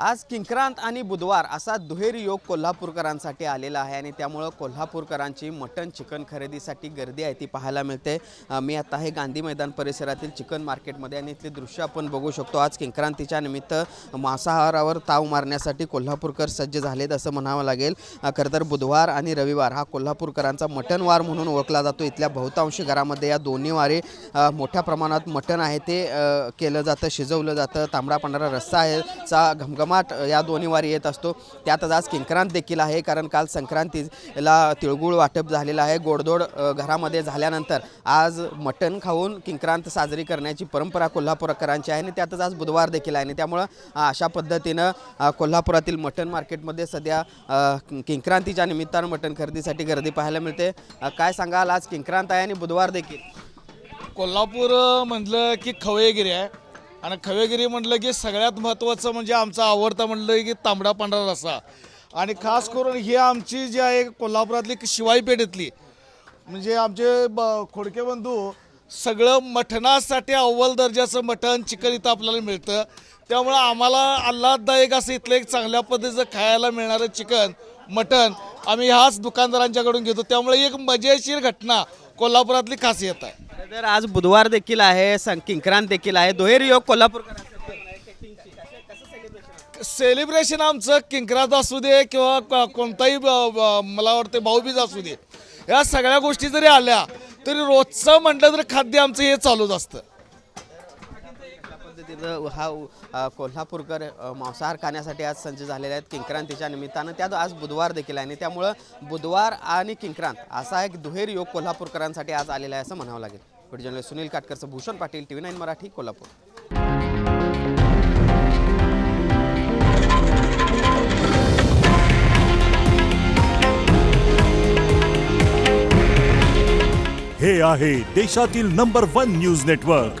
आज किंक्रांत आणि बुधवार असा दुहेरी योग कोल्हापूरकरांसाठी आलेला आहे आणि त्यामुळं कोल्हापूरकरांची मटन चिकन खरेदीसाठी गर्दी आहे ती पाहायला मिळते. मी आता आहे गांधी मैदान परिसरातील चिकन मार्केटमध्ये आणि इथले दृश्य आपण बघू शकतो. आज किंक्रांतीच्या निमित्त मांसाहारावर ताव मारण्यासाठी कोल्हापूरकर सज्ज झालेत असं म्हणावं लागेल. खरं तर बुधवार आणि रविवार हा कोल्हापूरकरांचा मटन वार म्हणून ओळखला जातो. इथल्या बहुतांशी घरामध्ये या दोन्ही वारे मोठ्या प्रमाणात मटण आहे ते केलं जातं शिजवलं जातं. तांबडा पांढरा रस्सा आहे चा घमघम अ, या दोन्ही वारी येत असतो. त्यातच आज किंक्रांत देखील आहे कारण काल संक्रांतीला तिळगुळ वाटप झालेलं आहे. गोडधोड घरामध्ये झाल्यानंतर आज मटण खाऊन किंक्रांत साजरी करण्याची परंपरा कोल्हापूरकरांची आहे आणि त्यातच आज बुधवार देखील आहे. आणि त्यामुळं अशा पद्धतीनं कोल्हापुरातील मटण मार्केटमध्ये सध्या किंक्रांतीच्या निमित्तानं मटण खरेदीसाठी गर्दी पाहायला मिळते. काय सांगाल? आज किंक्रांत आहे आणि बुधवार देखील. कोल्हापूर म्हटलं की खवयगिरी आहे. आणि खवेगिरी म्हटलं की सगळ्यात महत्त्वाचं म्हणजे आमचा आवडता म्हटलं की तांबडा पांढरा रस्सा. आणि खास करून ही आमची जी आहे कोल्हापुरातली शिवाई पेठेतली म्हणजे आमचे ब खोडके बंधू सगळं मटणासाठी अव्वल दर्जाचं मटण चिकन इथं आपल्याला मिळतं. त्यामुळं आम्हाला आल्हाददायक असं इथलं एक चांगल्या पद्धतीचं खायला मिळणारं चिकन मटण आम्ही ह्याच दुकानदारांच्याकडून घेतो. त्यामुळे एक मजेशीर घटना कोल्हापुरातली खासियत आहे. तर आज बुधवार देखील आहे सं किंक्रांत देखील आहे. दुहेरी योग कोल्हापूर सेलिब्रेशन आमचं किंक्रात असू दे किंवा कोणताही ब- ब- मला वाटते भाऊबीज असू दे. या सगळ्या गोष्टी जरी आल्या तरी रोजचं म्हटलं तर खाद्य आमचं हे चालूच असतं. पद्धतीनं हा कोल्हापूरकर मांसाहार खाण्यासाठी आज सज्ज झालेले आहेत किंक्रांतीच्या निमित्तानं. त्यात आज बुधवार देखील आहे आणि त्यामुळं बुधवार आणि किंक्रांत असा एक दुहेरी योग कोल्हापूरकरांसाठी आज आलेला आहे असं म्हणावं लागेल. Video journalist Sunil काटकरचं Bhushan Patil T V nine Marathi Kolhapur. हे आहे देशातील नंबर वन न्यूज नेटवर्क